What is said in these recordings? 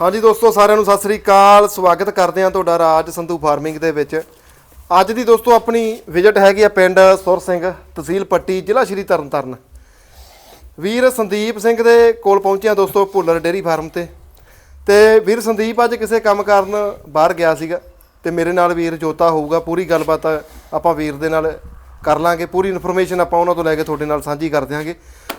ਹਾਂਜੀ ਦੋਸਤੋ, ਸਾਰਿਆਂ ਨੂੰ ਸਤਿ ਸ੍ਰੀ ਅਕਾਲ। ਸਵਾਗਤ ਕਰਦੇ ਹਾਂ ਤੁਹਾਡਾ ਰਾਜ ਸੰਧੂ ਫਾਰਮਿੰਗ ਦੇ ਵਿੱਚ। ਅੱਜ ਦੀ ਦੋਸਤੋ, ਆਪਣੀ ਵਿਜ਼ਿਟ ਹੈਗੀ ਆ ਪਿੰਡ ਸੁਰ ਸਿੰਘ, ਤਹਿਸੀਲ ਪੱਟੀ, ਜ਼ਿਲ੍ਹਾ ਸ਼੍ਰੀ ਤਰਨਤਾਰਨ। ਵੀਰ ਸੰਦੀਪ ਸਿੰਘ ਦੇ ਕੋਲ ਪਹੁੰਚਿਆ ਦੋਸਤੋ, ਭੁੱਲਰ ਡੇਰੀ ਫਾਰਮ ਤੇ। ਤੇ ਵੀਰ ਸੰਦੀਪ ਅੱਜ ਕਿਸੇ ਕੰਮ ਕਾਰਨ ਬਾਹਰ ਗਿਆ ਸੀਗਾ, ਤੇ ਮੇਰੇ ਨਾਲ ਵੀਰ ਜੋਤਾ ਹੋਊਗਾ, ਪੂਰੀ ਗੱਲਬਾਤ ਆਪਾਂ ਵੀਰ ਦੇ ਨਾਲ ਕਰ ਲਾਂਗੇ। ਪੂਰੀ ਇਨਫੋਰਮੇਸ਼ਨ ਆਪਾਂ ਉਹਨਾਂ ਤੋਂ ਲੈ ਕੇ ਤੁਹਾਡੇ ਨਾਲ ਸਾਂਝੀ ਕਰ ਦਿਆਂਗੇ।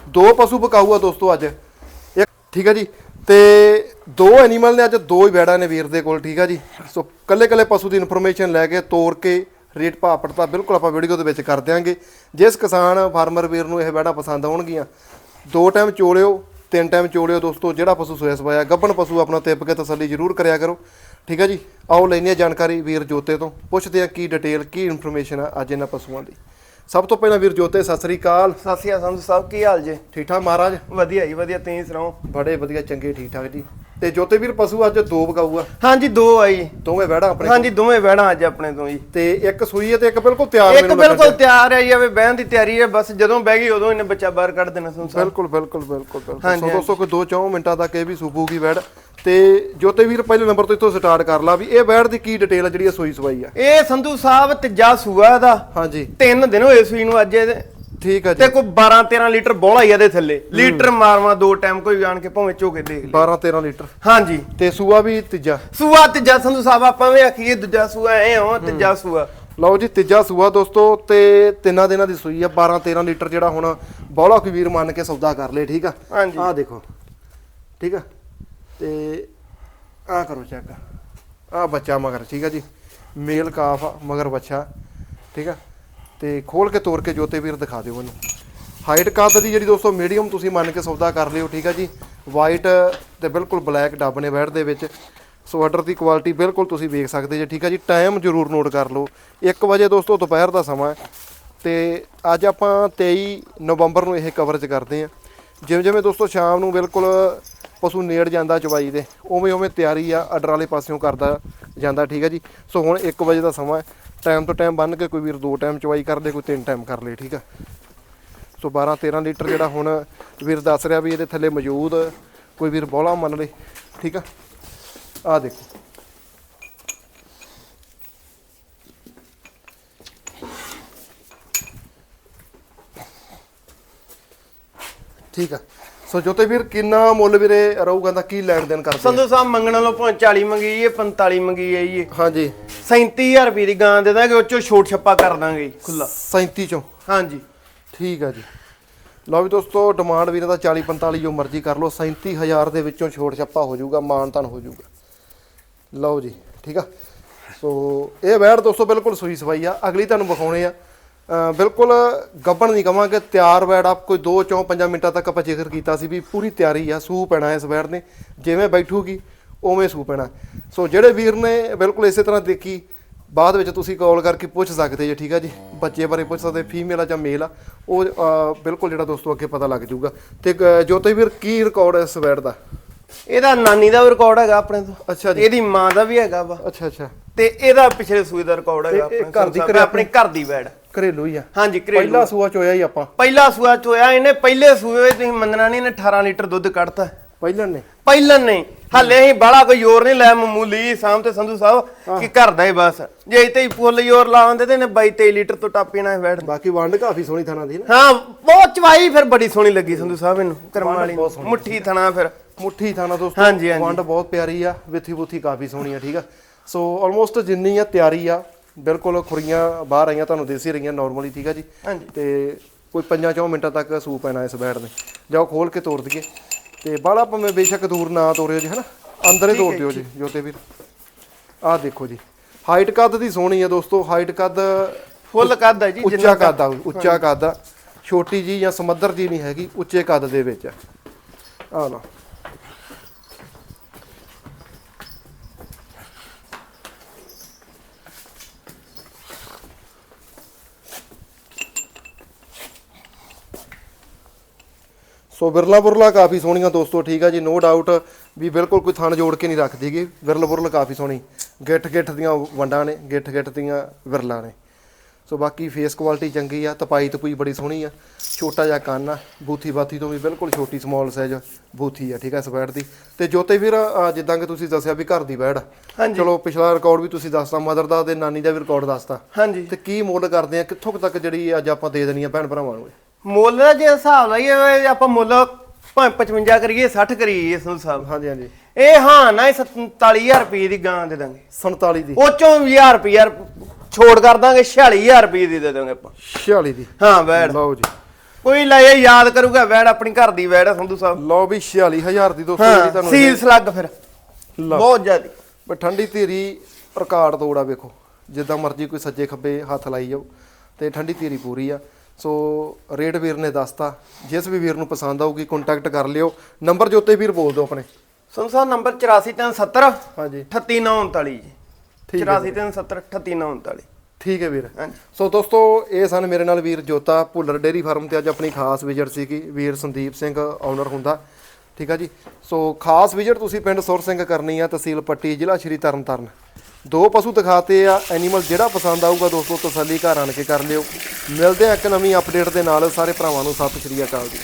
ਦੋ ਪਸ਼ੂ ਬਕਾਊ ਆ ਦੋਸਤੋ ਅੱਜ। ਇੱਕ ਠੀਕ ਹੈ ਜੀ। ਤੇ ਦੋ ਐਨੀਮਲ ਨੇ, ਅੱਜ ਦੋ ਹੀ ਬੈੜਾਂ ਨੇ ਵੀਰ ਦੇ ਕੋਲ, ਠੀਕ ਆ ਜੀ? ਸੋ ਕੱਲੇ ਕੱਲੇ ਪਸ਼ੂ ਦੀ ਇਨਫੋਰਮੇਸ਼ਨ ਲੈ ਕੇ, ਤੋਰ ਕੇ, ਰੇਟ ਭਾਅ ਪੜਤਾ, ਬਿਲਕੁਲ ਆਪਾਂ ਵੀਡੀਓ ਦੇ ਵਿੱਚ ਕਰ ਦਿਆਂਗੇ। ਜਿਸ ਕਿਸਾਨ ਫਾਰਮਰ ਵੀਰ ਨੂੰ ਇਹ ਬੈੜਾਂ ਪਸੰਦ ਆਉਣਗੀਆਂ, ਦੋ ਟਾਈਮ ਚੋਲਿਓ, ਤਿੰਨ ਟਾਈਮ ਚੋਲਿਓ ਦੋਸਤੋ, ਜਿਹੜਾ ਪਸ਼ੂ ਸੋਇਆ ਸਵਾਇਆ ਗੱਭਣ ਪਸ਼ੂ ਆਪਣਾ ਤਿੱਪ ਕੇ ਤਸੱਲੀ ਜ਼ਰੂਰ ਕਰਿਆ ਕਰੋ, ਠੀਕ ਆ ਜੀ? ਆਓ ਲੈਣੀ ਆ ਜਾਣਕਾਰੀ ਵੀਰ ਜੋਤੇ ਤੋਂ, ਪੁੱਛਦੇ ਆ ਕੀ ਡਿਟੇਲ ਕੀ ਇਨਫੋਰਮੇਸ਼ਨ ਆ ਅੱਜ ਇਹਨਾਂ ਪਸ਼ੂਆਂ ਦੀ। ਸਭ ਤੋਂ ਪਹਿਲਾਂ ਵੀਰ ਜੋਤੇ ਸਤਿ ਸ੍ਰੀ ਅਕਾਲ। ਸਤਿ ਸ਼੍ਰੀ ਅਕਾਲ ਸੰਧੂ ਸਾਹਿਬ ਕੀ ਹਾਲ ਜੇ? ਠੀਕ ਠਾਕ ਮਹਾਰਾਜ? ਵਧੀਆ ਜੀ ਵਧੀਆ ਤੁਸੀਂ ਸੁਣਾਓ? ਬੜੇ ਵਧੀਆ ਚੰਗੇ ਠੀਕ ਠਾਕ ਜੀ। ਤੇ ਜੋਤੇ ਵੀਰ ਪਸ਼ੂ ਅੱਜ ਦੋ ਬਕਾਊ ਆ ਹਾਂਜੀ ਦੋ ਆਈ। ਦੋਵੇਂ ਵਹਿੜਾ ਆਪਣੇ ਹਾਂਜੀ ਦੋਵੇਂ ਵਹਿਣਾ ਅੱਜ ਆਪਣੇ ਤੋਂ ਜੀ। ਤੇ ਇੱਕ ਸੂਈ ਹੈ ਤੇ ਇੱਕ ਬਿਲਕੁਲ ਤਿਆਰ ਇੱਕ ਬਿਲਕੁਲ। ਤਿਆਰ ਹੈ ਜੀ ਆਵੇ ਬਹਿਣ ਦੀ ਤਿਆਰੀ ਹੈ ਬਸ ਜਦੋਂ ਬਹਿ ਗਈ ਉਦੋਂ ਇਹਨੇ ਬੱਚਾ ਬਾਹਰ ਕੱਢ ਦੇਣਾ ਸਾਹਿਬ। ਬਿਲਕੁਲ ਬਿਲਕੁਲ ਬਿਲਕੁਲ ਸੋ ਦੋਸਤੋ ਕੋਈ 2-4 ਮਿੰਟਾਂ ਤੱਕ ਇਹ ਵੀ ਸੂਪੂਗੀ ਵੈੜ ਤੇ ਜੋਤੇ ਵੀਰ ਪਹਿਲੇ ਨੰਬਰ ਤੋਂ ਇੱਥੋਂ ਸਟਾਰਟ ਕਰ ਲਾ ਵੀ ਇਹ ਵੈੜ ਦੀ ਕੀ ਡਿਟੇਲ ਹੈ ਜਿਹੜੀ ਇਹ ਸੂਈ ਸਵਾਈ ਆ? ਇਹ ਸੰਧੂ ਸਾਹਿਬ ਤੀਜਾ ਸੂਆ ਦਾ ਹਾਂਜੀ। ਤਿੰਨ ਦਿਨ ਹੋਏ ਸੂਈ ਨੂੰ ਅੱਜ ਇਹਦੇ। ਠੀਕ ਆ ਜੀ। ਤੇ ਕੋਈ 12 13 ਲੀਟਰ ਬੋਲਾ ਹੀ ਇਹਦੇ ਥੱਲੇ। ਲੀਟਰ ਮਾਰਵਾ ਦੋ ਟਾਈਮ ਕੋਈ ਆਣ ਕੇ ਭਾਵੇਂ ਝੋਕੇ ਦੇਖ ਲੈ। 12-13 ਲੀਟਰ। ਹਾਂਜੀ। ਤੇ ਸੂਆ ਵੀ ਤੀਜਾ। ਸੂਆ ਤੀਜਾ ਸੰਧੂ ਸਾਹਿਬ ਆਪਾਂ ਵੀ ਆਖੀਏ ਦੂਜਾ ਸੂਆ ਐ ਹੋ। ਤੀਜਾ ਸੂਆ। ਲਓ ਜੀ ਤੀਜਾ ਸੂਆ ਦੋਸਤੋ ਤੇ ਤਿੰਨਾਂ ਦਿਨਾਂ ਦੀ ਸੂਈ ਆ 12-13 ਲੀਟਰ ਜਿਹੜਾ ਹੁਣ ਬੌਲਾ ਕੋਈ ਵੀਰ ਮੰਨ ਕੇ ਸੌਦਾ ਕਰ ਲੇ ਠੀਕ ਆ? ਹਾਂਜੀ। ਆਹ ਦੇਖੋ। ਠੀਕ ਆ? ਤੇ ਆਹ ਕਰੋ ਚੈੱਕ ਆਹ ਬੱਚਾ ਮਗਰ ਠੀਕ ਆ ਜੀ? ਮੇਲ ਕਾਫ ਆ, ਮਗਰ ਬੱਚਾ ਠੀਕ ਆ? ਤੇ ਖੋਲ ਕੇ ਤੋੜ ਕੇ ਜੋਤੇ ਵੀਰ ਦਿਖਾ ਦਿਓ ਮੈਨੂੰ। ਹਾਈਟ ਕੱਦ ਦੀ ਜਿਹੜੀ ਦੋਸਤੋ ਮੀਡੀਅਮ ਤੁਸੀਂ ਮੰਨ ਕੇ ਸੌਦਾ ਕਰ ਲਿਓ ਠੀਕ ਆ ਜੀ? ਵਾਈਟ ਤੇ ਬਿਲਕੁਲ ਬਲੈਕ ਡੱਬ ਨੇ ਬੈਠ ਦੇ ਵਿੱਚ। ਸੋ ਦੀ ਕੁਆਲਿਟੀ ਬਿਲਕੁਲ ਤੁਸੀਂ ਵੇਖ ਸਕਦੇ ਜੇ ਠੀਕ ਆ ਜੀ? ਟਾਈਮ ਜ਼ਰੂਰ ਨੋਟ ਕਰ ਲਓ। 1 ਵਜੇ ਦੋਸਤੋ ਦੁਪਹਿਰ ਦਾ ਸਮਾਂ ਹੈ ਤੇ ਅੱਜ ਆਪਾਂ 23 ਨਵੰਬਰ ਨੂੰ ਇਹ ਕਵਰੇਜ ਕਰਦੇ ਆ ਜਿਵੇਂ ਜਿਵੇਂ ਦੋਸਤੋ ਸ਼ਾਮ ਨੂੰ ਬਿਲਕੁਲ ਪਸ਼ੂ ਨੇੜ ਜਾਂਦਾ ਚਵਾਈ ਦੇ ਉਵੇਂ ਉਵੇਂ ਤਿਆਰੀ ਆ, ਅਡਰ ਵਾਲੇ ਪਾਸਿਓਂ ਕਰਦਾ ਜਾਂਦਾ, ਠੀਕ ਹੈ ਜੀ। ਸੋ ਹੁਣ 1 ਵਜੇ ਦਾ ਸਮਾਂ ਹੈ ਟਾਈਮ ਤੋਂ ਟਾਈਮ ਬੰਨ ਕੇ ਕੋਈ ਵੀਰ ਦੋ ਟਾਈਮ ਚਵਾਈ ਕਰ ਲੇ, ਕੋਈ ਤਿੰਨ ਟਾਈਮ ਕਰ ਲੇ, ਠੀਕ ਆ। ਸੋ 12 13 ਲੀਟਰ ਜਿਹੜਾ ਹੁਣ ਵੀਰ ਦੱਸ ਰਿਹਾ ਵੀ ਇਹਦੇ ਥੱਲੇ ਮੌਜੂਦ ਕੋਈ ਵੀਰ ਬੋਲਾ ਮੰਨ ਲੇ, ਠੀਕ ਆ। ਆ ਦੇਖੋ। ਠੀਕ ਆ। ਸੋ ਜੋਤੇ ਵੀਰ ਕਿੰਨਾ ਮੁੱਲ ਵੀਰੇ ਰਹੂਗਾ ਦਾ ਕੀ ਲੈਣ ਦੇਣ ਕਰਦੇ? ਸੰਧੂ ਸਾਹਿਬ ਮੰਗਣ ਵਾਲੋਂ ਭਾਵੇਂ 40 ਮੰਗੀ ਇਹ 45 ਮੰਗੀ ਜੀ। ਹਾਂਜੀ। 37000 ਰੁਪਏ ਦੀ ਗਾਂ ਦੇ ਦਾਂਗੇ ਉਹ ਚੋਂ ਛੋਟ ਛੱਪਾ ਕਰ ਦਾਂਗੇ ਖੁੱਲਾ 37 ਚੋਂ? ਹਾਂਜੀ। ਠੀਕ ਆ ਜੀ। ਲਓ ਵੀ ਦੋਸਤੋ ਡਿਮਾਂਡ ਵੀਰੇ ਦਾ 40 45 ਜੋ ਮਰਜ਼ੀ ਕਰ ਲਓ 37000 ਦੇ ਵਿੱਚੋਂ ਛੋਟ ਛੱਪਾ ਹੋ ਜਾਊਗਾ ਮਾਨਤਨ ਹੋ ਜਾਊਗਾ। ਲਓ ਜੀ ਠੀਕ ਆ। ਸੋ ਇਹ ਵੈੜ ਦੋਸਤੋ ਬਿਲਕੁਲ ਸੂਈ ਸਵਾਈ ਆ। ਅਗਲੀ ਤੁਹਾਨੂੰ ਵਿਖਾਉਣੇ ਆ। ਬਿਲਕੁਲ ਗੱਬਣ ਨਹੀਂ ਕਵਾਂਗੇ ਤਿਆਰ ਵੈੜ ਆ ਕੋਈ 2 4 5 ਮਿੰਟਾਂ ਤੱਕ ਆਪਾਂ ਜ਼ਿਕਰ ਕੀਤਾ ਸੀ ਵੀ ਪੂਰੀ ਤਿਆਰੀ ਆ ਸੂ ਪੈਣਾ ਇਸ ਵੈੜ ਨੇ ਜਿਵੇਂ ਬੈਠੂਗੀ ਉਵੇਂ ਸੂ ਪੈਣਾ। ਸੋ ਜਿਹੜੇ ਵੀਰ ਨੇ ਬਿਲਕੁਲ ਇਸੇ ਤਰ੍ਹਾਂ ਦੇਖੀ ਬਾਅਦ ਵਿੱਚ ਤੁਸੀਂ ਕਾਲ ਕਰਕੇ ਪੁੱਛ ਸਕਦੇ ਜੇ ਠੀਕ ਆ ਜੀ? ਬੱਚੇ ਬਾਰੇ ਪੁੱਛ ਸਕਦੇ ਫੀਮੇਲ ਆ ਜਾਂ ਮੇਲ ਆ ਉਹ ਬਿਲਕੁਲ ਜਿਹੜਾ ਦੋਸਤੋ ਅੱਗੇ ਪਤਾ ਲੱਗ ਜਾਊਗਾ। ਤੇ ਜੋਤੇ ਵੀਰ ਕੀ ਰਿਕਾਰਡ ਹੈ ਇਸ ਵੈੜ ਦਾ? ਇਹਦਾ ਨਾਨੀ ਦਾ ਵੀ ਰਿਕਾਰਡ ਹੈਗਾ ਆਪਣੇ ਤੋਂ। ਅੱਛਾ ਜੀ। ਇਹਦੀ ਮਾਂ ਦਾ ਵੀ ਹੈਗਾ ਵਾ। ਅੱਛਾ ਅੱਛਾ। ਤੇ ਇਹਦਾ ਪਿਛਲੇ ਸੂਏ ਦਾ ਰਿਕਾਰਡ ਹੈਗਾ ਆਪਣੇ ਘਰ ਦੀ ਆਪਣੇ ਘਰ ਦੀ ਵੈੜ ਘਰੇਲੂ ਹੀ ਆ। ਹਾਂਜੀ ਘਰੇਲੂ। ਪਹਿਲਾ ਸੂਆ ਚੋਇਆ ਹੀ ਆਪਾਂ। ਪਹਿਲਾ ਸੂਆ ਚੋਇਆ ਇਹਨੇ ਪਹਿਲੇ ਸੂਏ ਤੁਸੀਂ ਮੰਨਣਾ ਨਹੀਂ ਇਹਨੇ 18 ਲੀਟਰ ਦੁੱਧ ਕੱਢਤਾ। ਪਹਿਲਾਂ ਨੇ ਪਹਿਲਨ ਨਹੀਂ। ਹਾਲੇ ਅਸੀਂ ਬਾਲਾ ਕੋਈ ਜ਼ੋਰ ਨਹੀਂ ਲੈ ਮਾਮੂਲੀ ਸਾਹਮ ਤੇ ਸੰਧੂ ਸਾਹਿਬ ਕਿ ਘਰ ਦਾ ਹੀ ਬਸ। ਜੇ ਇੱਥੇ ਹੀ ਫੁੱਲ ਜ਼ੋਰ ਲਾਉਂਦੇ ਤੇ ਇਹਨੇ 22 23 ਲੀਟਰ ਤੋਂ ਟਾਪੀ ਨਾ ਬੈਠ ਬਾਕੀ ਵੰਡ ਕਾਫੀ ਸੋਹਣੀ ਥਾਣਾ ਦੀ ਨਾ। ਹਾਂ ਬਹੁਤ ਚਵਾਈ ਫਿਰ ਬੜੀ ਸੋਹਣੀ ਲੱਗੀ ਸੰਧੂ ਸਾਹਿਬ ਇਹਨੂੰ ਕਰਮ ਵਾਲੀ ਮੁੱਠੀ ਥਣਾ ਫਿਰ। ਮੁੱਠੀ ਥਾਣਾ ਦੋਸਤੋ ਹਾਂਜੀ, ਹਾਂਜੀ। ਵੰਡ ਬਹੁਤ ਪਿਆਰੀ ਆ ਵਿਥੀ ਬੁਥੀ ਕਾਫੀ ਸੋਹਣੀ ਆ ਠੀਕ ਆ। ਸੋ ਆਲਮੋਸਟ ਜਿੰਨੀ ਆ ਤਿਆਰੀ ਆ ਬਿਲਕੁਲ ਖੁਰੀਆਂ ਬਾਹਰ ਆਈਆਂ ਤੁਹਾਨੂੰ ਦਿਸ ਹੀ ਰਹੀਆਂ ਨਾਰਮਲੀ ਠੀਕ ਆ ਜੀ? ਹਾਂਜੀ। ਤੇ ਕੋਈ 5-4 ਮਿੰਟਾਂ ਤੱਕ ਸੂਪ ਪੈਣਾ ਇਸ ਬੈਡ ਨੇ ਜਾਓ ਖੋਲ ਕੇ ਤੋੜ ਦਈਏ। ਤੇ ਬਾਹਲਾ ਭਾਵੇਂ ਬੇਸ਼ੱਕ ਦੂਰ ਨਾ ਤੋੜਿਓ ਜੀ ਹਨਾ? ਅੰਦਰ ਹੀ ਤੋੜ ਦਿਓ ਜੀ। ਜੋਤੇ ਵੀਰ ਆਹ ਦੇਖੋ ਜੀ। ਹਾਈਟ ਕੱਦ ਦੀ ਸੋਹਣੀ ਆ ਦੋਸਤੋ। ਹਾਈਟ ਕੱਦ ਫੁੱਲ ਕੱਦ ਹੈ ਜੀ ਉੱਚਾ ਕੱਦ ਆ ਉੱਚਾ ਕੱਦ ਆ। ਛੋਟੀ ਜੀ ਜਾਂ ਸਮੱਧਰ ਜੀ ਨਹੀਂ ਹੈਗੀ ਉੱਚੇ ਕੱਦ ਦੇ ਵਿੱਚ ਆ। ਆਹ ਲਓ। ਸੋ ਵਿਰਲਾ ਬੁਰਲਾ ਕਾਫੀ ਸੋਹਣੀਆਂ ਦੋਸਤੋ ਠੀਕ ਆ ਜੀ ਨੋ ਡਾਊਟ ਵੀ ਬਿਲਕੁਲ ਕੋਈ ਥਣ ਜੋੜ ਕੇ ਨਹੀਂ ਰੱਖਦੀਗੀ। ਵਿਰਲ ਬੁਰਲ ਕਾਫੀ ਸੋਹਣੀ ਗਿੱਠ ਗਿੱਠ ਦੀਆਂ ਵੰਡਾਂ ਨੇ ਗਿੱਠ ਗਿੱਠ ਦੀਆਂ ਵਿਰਲਾਂ ਨੇ। ਸੋ ਬਾਕੀ ਫੇਸ ਕੁਆਲਿਟੀ ਚੰਗੀ ਆ ਤਪਾਈ ਤਪੂਈ ਬੜੀ ਸੋਹਣੀ ਆ ਛੋਟਾ ਜਿਹਾ ਕੰਨ ਆ ਬੂਥੀ ਬਾਥੀ ਤੋਂ ਵੀ ਬਿਲਕੁਲ ਛੋਟੀ ਸਮਾਲ ਸਾਈਜ਼ ਬੂਥੀ ਆ ਠੀਕ ਆ ਸਵੈਟ ਦੀ। ਤੇ ਜੋਤੇ ਵੀਰ ਜਿੱਦਾਂ ਕਿ ਤੁਸੀਂ ਦੱਸਿਆ ਵੀ ਘਰ ਦੀ ਬੈੜ। ਚਲੋ ਪਿਛਲਾ ਰਿਕਾਰਡ ਵੀ ਤੁਸੀਂ ਦੱਸਤਾ ਮਦਰ ਦਾ ਤੇ ਨਾਨੀ ਦਾ ਵੀ ਰਿਕਾਰਡ ਦੱਸਤਾ। ਹਾਂਜੀ। ਤੇ ਕੀ ਮੁੱਲ ਕਰਦੇ ਆ ਕਿੱਥੋਂ ਤੱਕ ਜਿਹੜੀ ਅੱਜ ਆਪਾਂ ਦੇ ਦੇਣੀ ਆ ਭੈਣ ਭਰਾਵਾਂ ਨੂੰ? ਮੁੱਲ ਦਾ ਜੇ ਹਿਸਾਬ ਲਾਈਏ ਆਪਾਂ ਮੁੱਲ ਭਾਵੇਂ 55 ਕਰੀਏ 60 ਕਰੀਏ ਸੰਧੂ ਸਾਹਿਬ ਹਾਂਜੀ ਹਾਂਜੀ। ਇਹ ਹਾਂ ਨਾ ਇਹ 47000 ਰੁਪਏ ਦੀ ਗਾਂ ਦੇ ਦਾਂਗੇ। 47 ਦੀ। ਉਹ ਚੋਂ 1000 ਰੁਪਏ ਛੋੜ ਕਰ ਦਾਂਗੇ 46000 ਰੁਪਏ ਦੀ ਦੇ ਦਾਂਗੇ ਆਪਾਂ। 46 ਦੀ। ਹਾਂ ਵੈੜ। ਲਓ ਜੀ। ਕੋਈ ਲੈ ਯਾਦ ਕਰੂਗਾ ਵੈੜ ਆਪਣੀ ਘਰ ਦੀ ਵੈੜ ਆ ਸੰਧੂ ਸਾਹਿਬ। ਲਓ ਵੀ 46000 ਦੀ ਦੋਸਤੋ ਜਿਹੜੀ ਤੁਹਾਨੂੰ ਸੀਲ ਸਲੱਗ ਫਿਰ। ਲਓ। ਬਹੁਤ ਜ਼ਿਆਦੀ। ਪਰ ਠੰਡੀ ਧੀਰੀ ਰਿਕਾਰਡ ਤੋੜਾ ਵੇਖੋ। ਜਿੱਦਾਂ ਮਰਜ਼ੀ ਕੋਈ ਸੱਜੇ ਖੱਬੇ ਹੱਥ ਲਾਈ ਜਾਓ ਤੇ ਠੰਡੀ ਧੀਰੀ ਪੂਰੀ ਆ। ਸੋ ਰੇਟ ਵੀਰ ਨੇ ਦੱਸਤਾ। ਜਿਸ ਵੀ ਵੀਰ ਨੂੰ ਪਸੰਦ ਆਊਗੀ ਕੰਟੈਕਟ ਕਰ ਲਿਓ। ਨੰਬਰ ਜੋ ਉੱਤੇ ਵੀਰ ਬੋਲ ਦਿਓ ਆਪਣੇ। ਸਾਹਿਬ ਨੰਬਰ 84370 ਹਾਂਜੀ। 38939 ਜੀ। ਠੀਕ ਹੈ 84370 38939 ਠੀਕ ਹੈ ਵੀਰ। ਸੋ ਦੋਸਤੋ ਇਹ ਸਨ ਮੇਰੇ ਨਾਲ ਵੀਰ ਜੋਤਾ ਭੁੱਲਰ ਡੇਰੀ ਫਾਰਮ ਤੇ। ਅੱਜ ਆਪਣੀ ਖਾਸ ਵਿਜ਼ਿਟ ਸੀਗੀ ਵੀਰ ਸੰਦੀਪ ਸਿੰਘ ਓਨਰ ਹੁੰਦਾ। ਠੀਕ ਆ ਜੀ। ਸੋ ਖਾਸ ਵਿਜ਼ਿਟ ਤੁਸੀਂ ਪਿੰਡ ਸੁਰ ਸਿੰਘ ਕਰਨੀ ਆ ਤਹਿਸੀਲ ਪੱਟੀ ਜ਼ਿਲ੍ਹਾ ਸ਼੍ਰੀ ਤਰਨਤਾਰਨ। ਦੋ ਪਸ਼ੂ ਦਿਖਾਤੇ ਆ ਐਨੀਮਲ ਜਿਹੜਾ ਪਸੰਦ ਆਊਗਾ ਦੋਸਤੋ, ਤਸੱਲੀ ਘਰ ਆਣ ਕੇ ਕਰ ਲਿਓ। ਮਿਲਦੇ ਆ ਇੱਕ ਨਵੀਂ ਅਪਡੇਟ ਦੇ ਨਾਲ, ਸਾਰੇ ਭਰਾਵਾਂ ਨੂੰ ਸਤਿ ਸ਼੍ਰੀ ਅਕਾਲ ਜੀ।